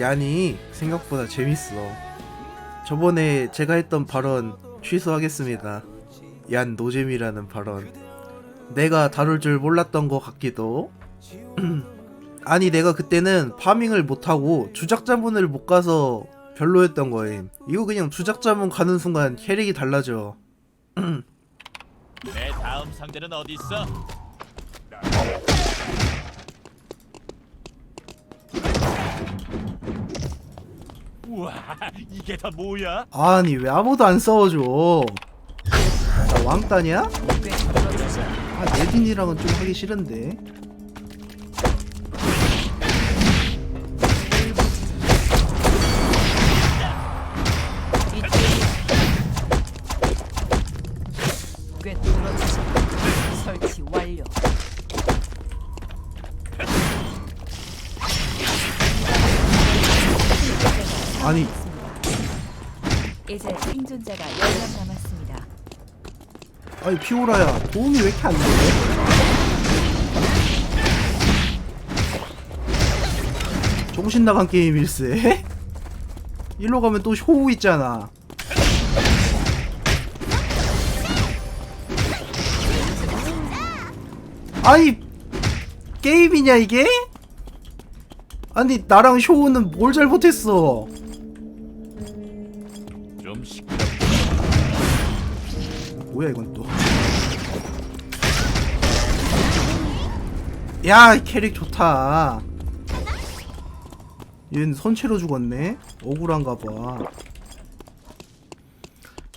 야니 생각보다 재밌어. 저번에 제가 했던 발언 취소하겠습니다. 얀 노잼이라는 발언. 내가 다룰 줄 몰랐던 것 같기도. 아니 내가 그때는 파밍을 못하고 주작자문을 못 가서 별로였던 거임. 이거 그냥 주작자문 가는 순간 캐릭이 달라져. 내 다음 상대는 어디 있어? 우와, 이게 다 뭐야? 아니 왜 아무도 안 싸워줘? 나 왕따냐? 아 네딘이랑은 좀 하기 싫은데. 아니 이제 생존자가 10명 남았습니다. 아니 피오라야 도움이 왜 이렇게 안 돼? 정신 나간 게임일세. 일로 가면 또 호우 있잖아. 아니 게임이냐 이게? 아니 나랑 쇼우는 뭘 잘못했어? 뭐야 이건 또? 야, 이 캐릭 좋다. 얘는 선체로 죽었네. 억울한가 봐.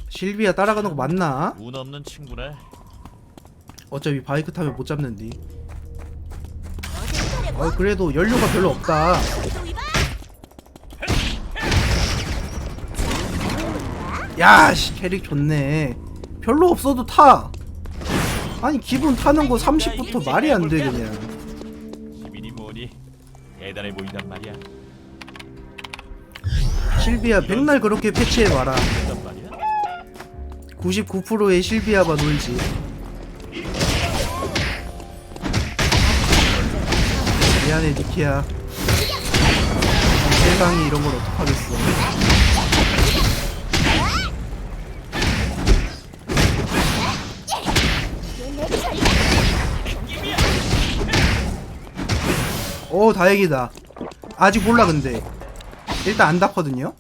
실비아 따라가는 거 맞나? 운 없는 친구네. 어차피 바이크 타면 못 잡는디. 어, 그래도 연료가 별로 없다. 야, 씨, 캐릭 좋네. 별로 없어도 타. 아니, 기본 타는 거 30부터 말이 안 돼, 그냥. 기민이 뭐니? 대단해 보인단 말이야. 실비아 백날 그렇게 패치해봐라. 어떤 말이야? 99%의 실비아가 놀지. 미안해, 니키야. 세상이 이런 걸 어떡하겠어. 오, 다행이다. 아직 몰라, 근데. 일단 안 닿거든요?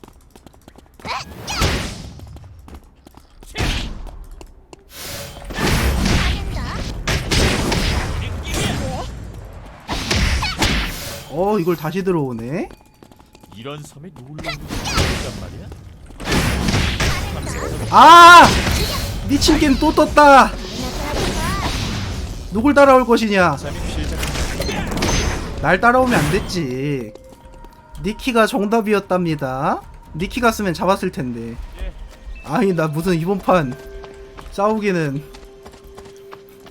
어, 이걸 다시 들어오네? 이런 섬에 놀러 친구란 말이야? 아! 미친 게임 또 떴다! 누굴 따라올 것이냐? 날 따라오면 안 됐지. 니키가 정답이었답니다. 니키 갔으면 잡았을 텐데. 아니, 나 무슨 이번 판 싸우기는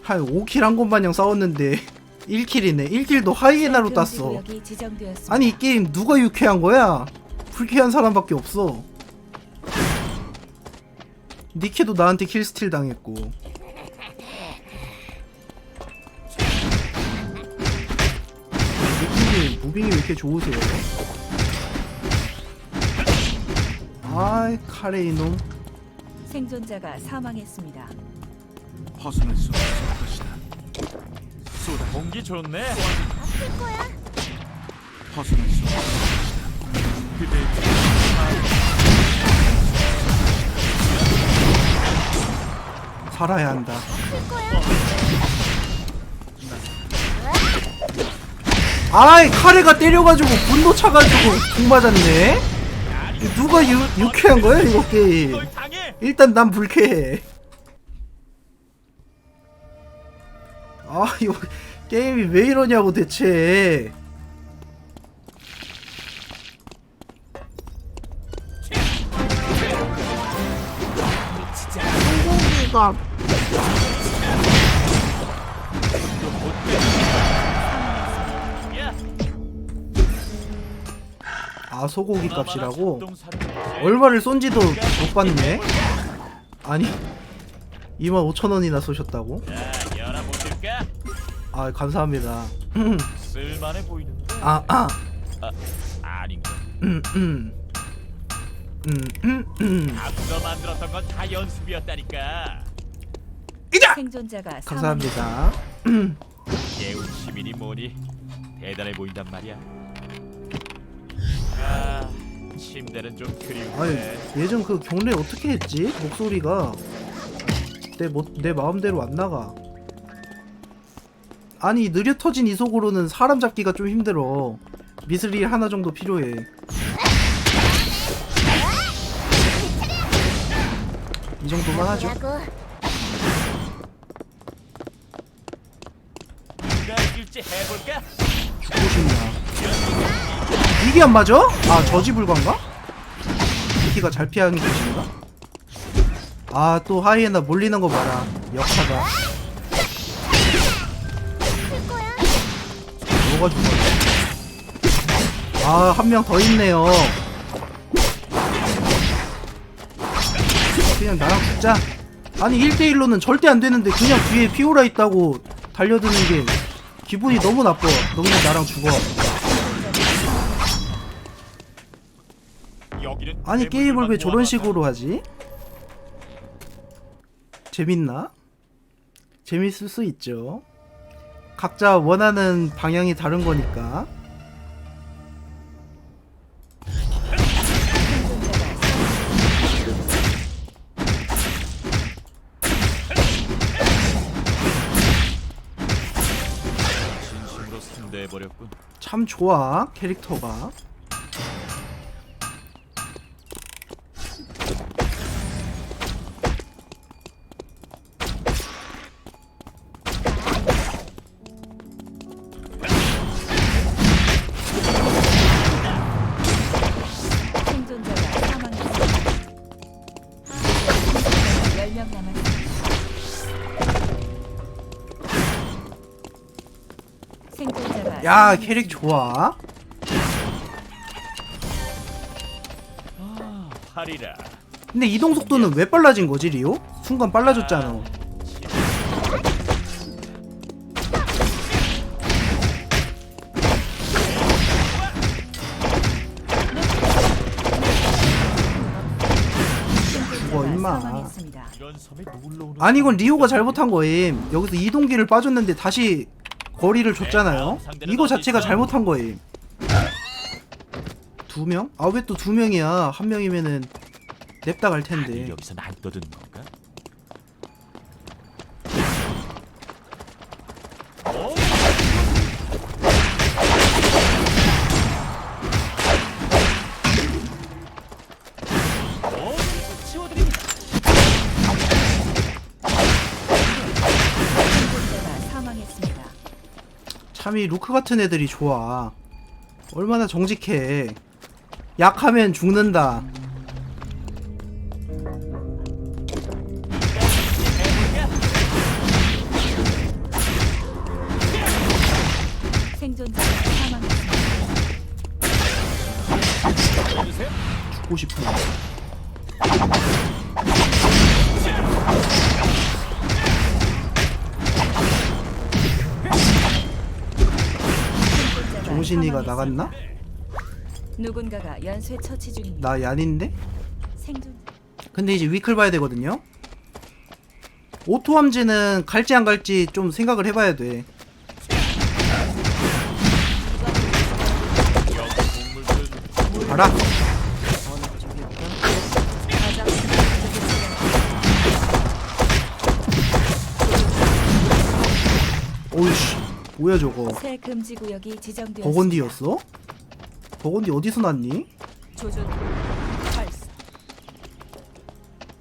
한 5킬 한 것 마냥 싸웠는데 1킬이네. 1킬도 하이에나로 땄어. 아니, 이 게임 누가 유쾌한 거야? 불쾌한 사람밖에 없어. 니키도 나한테 킬스틸 당했고. 무빙이 왜 이렇게 좋으세요? 아이 카레 이놈 생존자가 사망했습니다. 벗어날 수 없을 것이다. 쏟아 공기 좋네. 벗어날 수 없을 것이다. 그대의 살아야 한다 아이 카레가 때려가지고 분노 차가지고 공 맞았네 누가 유, 유쾌한 거야 이거 게임. 일단 난 불쾌해. 아 이거 게임이 왜 이러냐고 대체. 소고기가 소고기 값이라고 얼마? 얼마를 쏜지도 못 봤네. 아니 2만 5천 원이나 쏘셨다고? 자, 열어보실까? 아 감사합니다. 쓸만해 보이는데. 아 아. 아, 아닌가? 음, 음. 음, 음, 음. 앞서 만들었던 건 다 연습이었다니까. 이자! 생존자가 감사합니다. 깨운 시민이 뭐니 대단해 보인단 말이야. 아, 침대는 좀 아니 그리운데. 예전 그 경례 어떻게 했지? 목소리가 내, 뭐, 내 마음대로 안 나가. 아니 느려 터진 이 속으로는 사람 잡기가 좀 힘들어. 미스릴 하나 정도 필요해. 이 정도만 하죠. 해볼까? 죽고 싶나? 이게 안 맞아? 아 저지 불가인가? 이키가 잘 피하는 것인가? 아 또 하이에나 몰리는 거 봐라. 역사가. 뭐가 죽어 아한 명 더 있네요. 그냥 나랑 죽자. 아니 1대1로는 절대 안 되는데 그냥 뒤에 피오라 있다고 달려드는 게 기분이 너무 나빠. 너 그냥 나랑 죽어 아니 게임을 왜 저런 식으로 하지? 재밌나? 재밌을 수 있죠. 각자 원하는 방향이 다른 거니까. 참 좋아 캐릭터가. 야. 캐릭 좋아. 아. 근데 이동 속도는 왜 빨라진 거지 리오? 순간 빨라졌잖아. 죽어 임마. 사망했습니다. 이런 섬에 놀러 오는 아니 이건 리오가 잘못한 거임. 여기서 이동기를 빠졌는데 다시 거리를 줬잖아요. 이거 자체가 잘못한 거임. 두 명? 아 왜 또 두 명이야? 한 명이면은 냅다 갈 텐데. 여기서 안 떠드는 건 참 이 루크 같은 애들이 좋아. 얼마나 정직해. 약하면 죽는다. 생존자가 사망했습니다. 죽고 싶은. 정신이가. 나갔나? 누군가가 연쇄 처치 중입니다. 나 얀인데? 생존 근데 이제 위클 봐야 되거든요. 오토 함지는 갈지 안 갈지 좀 생각을 해봐야 돼. 가장 오이씨 뭐야 저거 새 금지 구역이 지정되었습니다. 버건디였어? 버건디 어디서 났니? 조준 발사.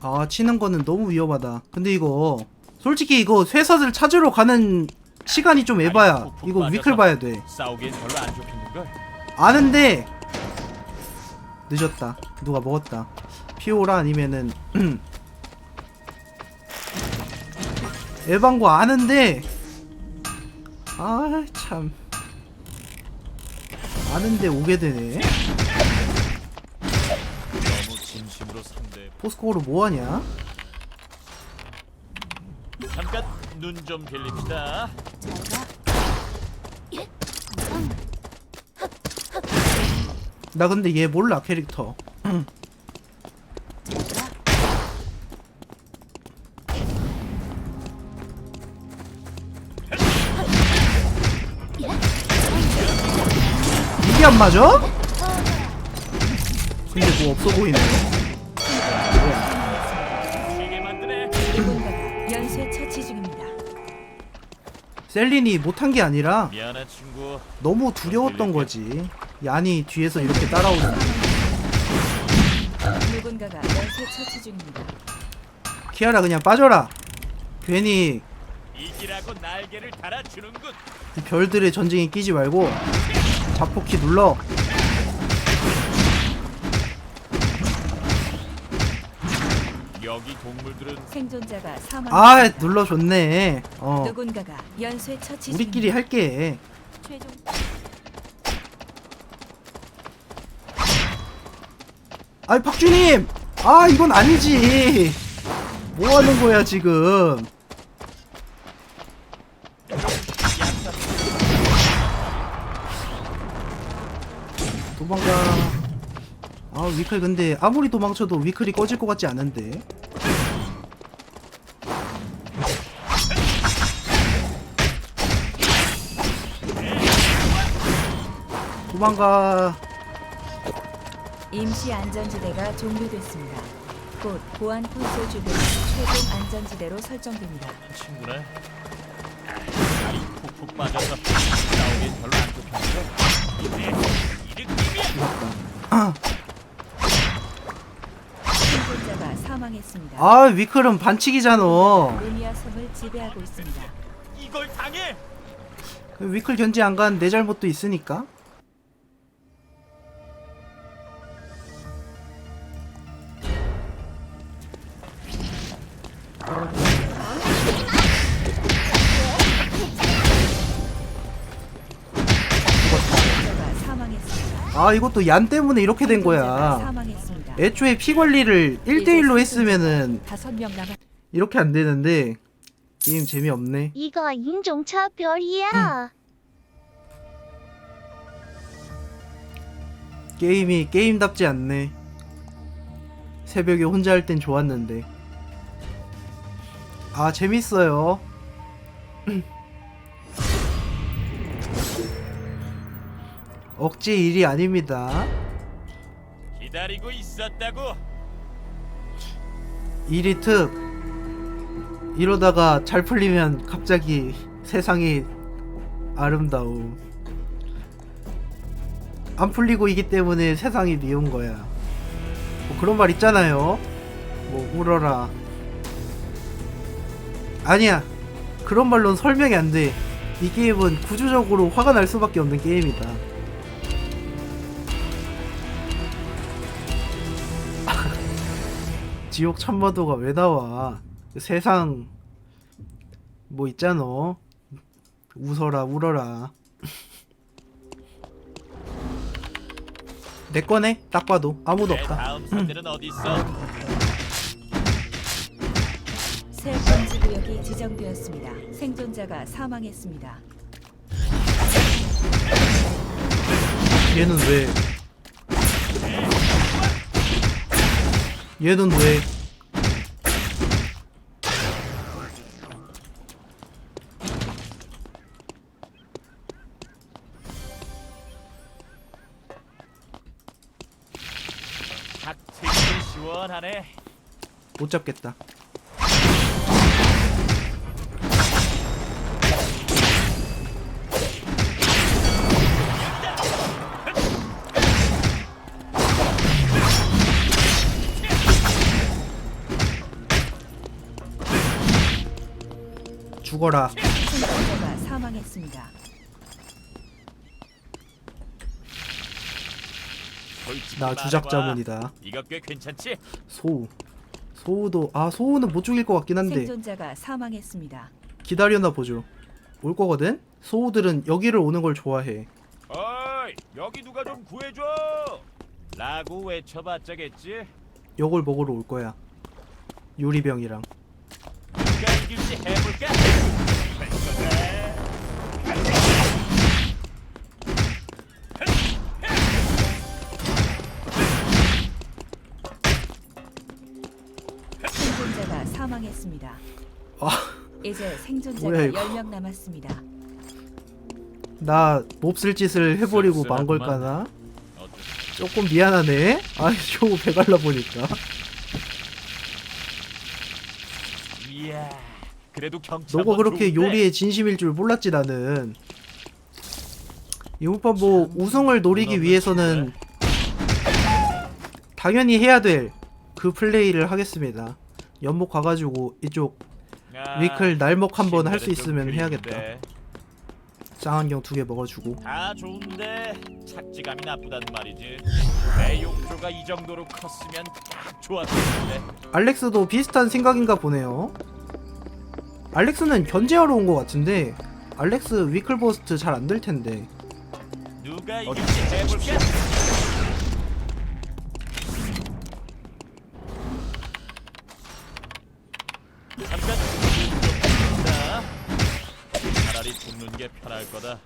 아 치는 거는 너무 위험하다 근데 이거 솔직히 이거 쇠사슬 찾으러 가는 시간이 좀 에바야 이거 위클 봐야 돼 싸우기엔 별로 안 좋겠는걸? 아는데 늦었다 누가 먹었다 피오라 아니면은 에반거 아는데 아 참 아는데 오게 되네 너무 진심으로 상대. 포스코어로 뭐하냐 잠깐 눈 좀 빌립시다. 나 근데 얘 몰라 캐릭터 안 맞아? 근데 뭐 없어 보이네 연쇄 처치 중입니다. 셀린이 못한 게 아니라 친구. 너무 두려웠던 거지 얀이 뒤에서 이렇게 따라오는 누군가가 연쇄 처치 중입니다. 키아라 그냥 빠져라 괜히 이기라고 날개를 달아주는군. 이 별들의 전쟁에 끼지 말고 자폭키 눌러. 여기 동물들은 생존자가 사망. 아 눌러줬네. 어. 누군가가 연쇄 처치 우리끼리 할게. 최종 아이 박주님! 아 이건 아니지. 뭐 하는 거야 지금 아 위클 근데 아무리 도망쳐도 위클이 꺼질 것 같지 않은데 도망가 임시 안전지대가 종료됐습니다. 곧 보안 콘솔 주변이 최종 안전지대로 설정됩니다. 친구네. 다리 푹푹 빠져서 싸우기 별로 안 좋던데. 이제 이 느낌이야. 생존자가 사망했습니다. 아 위클은 반칙이잖아 루미아 섬을 지배하고 있습니다. 이걸 당해. 그 위클 견제 안 간 내 잘못도 있으니까. 아 이것도 얀 때문에 이렇게 된 거야 사망했습니다. 애초에 피 관리를 1대1로 했으면은. 이렇게 안 되는데 게임 재미없네. 이거 인종차별이야. 게임이 게임답지 않네. 새벽에 혼자 할 땐 좋았는데. 아 재밌어요. 억지 일이 아닙니다 기다리고 있었다고. 일이 특 이러다가 잘 풀리면 갑자기 세상이 아름다움. 안 풀리고 있기 때문에 세상이 미운 거야. 뭐 그런 말 있잖아요. 뭐 울어라. 아니야. 그런 말로는 설명이 안돼. 이 게임은 구조적으로 화가 날 수밖에 없는 게임이다 지옥 참마도가 왜 나와? 세상 뭐 있잖아. 웃어라 울어라. 내 거네. 딱 봐도 아무도 내 없다. 다음 상대는 어디 있어? 새 금지 구역이 지정되었습니다. 생존자가 사망했습니다. 얘는 왜? 얘는 왜? 닭 튀김이 시원하네. 못 잡겠다. 죽어라. 생존자가 사망했습니다. 나. 주작자문이다. 이거 꽤 괜찮지? 소우. 소우도 아 소우는 못 죽일 것 같긴 한데 생존자가 사망했습니다. 기다려나 보죠. 올 거거든. 소우들은 여기를 오는 걸 좋아해. 어이 여기 누가 좀 구해줘. 라고 외쳐봤자겠지. 요걸 먹으러 올 거야. 요리병이랑. 사망했습니다. 아, 이제 생존자가 이거. 10명 남았습니다. 나 몹쓸 짓을 해버리고 만. 걸까나? 조금 미안하네. 아이, 쇼 배갈라 보니까. 이야. 그래도 경치 너가 한번 그렇게 좋은데. 요리에 진심일 줄 몰랐지 나는. 이번 뭐 우승을 노리기 위해서는 당연히 해야 될 그 플레이를 하겠습니다. 연목 가가지고 이쪽 아, 위클 날먹 한번 할 수 있으면. 해야겠다. 쌍안경 두 개 먹어주고. 다 좋은데 착지감이 나쁘단 말이지. 내 욕조가 이 정도로 컸으면 딱 좋았겠는데. 알렉스도 비슷한 생각인가 보네요. 알렉스는 견제하러 온 것 같은데 알렉스 위클 버스트 잘 안 될 텐데. 누가 이길지 해볼까? 편할 거다.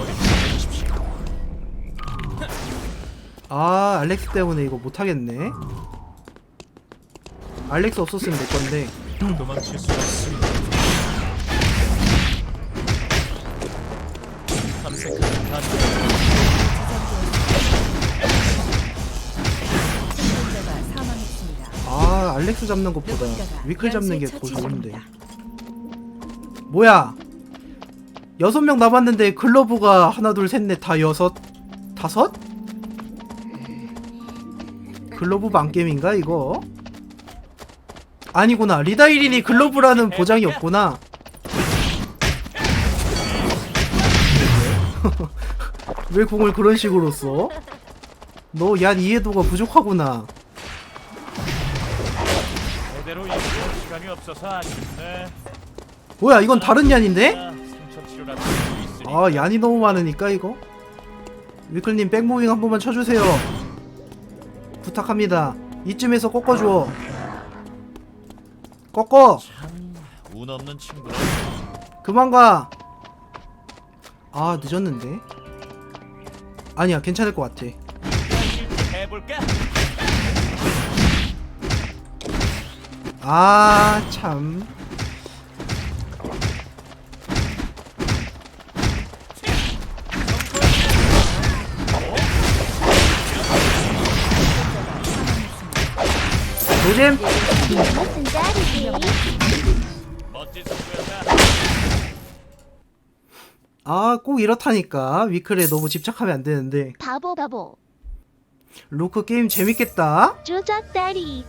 어디 보십시오. 아 알렉스 때문에 이거 못 하겠네. 알렉스 없었으면 내 건데. 도망칠 수 없습니다. 탐색하는 단 생존자가 사망했습니다. 아 알렉스 잡는 것보다 누군가가 위클 잡는 게 더 좋은데. 뭐야? 여섯 명 남았는데 글러브가 하나 둘 셋 넷 다 여섯 다섯? 글러브 반게임인가 이거? 아니구나 리다이린이 글러브라는 보장이 없구나 왜 공을 그런 식으로 써? 너 얀 이해도가 부족하구나. 뭐야 이건 다른 얀인데? 아. 아 얀이 너무 많으니까 이거? 위클님 백무빙 한 번만 쳐주세요. 부탁합니다. 이쯤에서 꺾어줘 꺾어! 운 없는 친구네. 그만 가 아 늦었는데? 아니야 괜찮을 것 같아. 해볼까? 아참 선수였다. 아꼭 이렇다니까 위클에 너무 집착하면 안 되는데 바보 바보. 로크 게임 재밌겠다 딸이.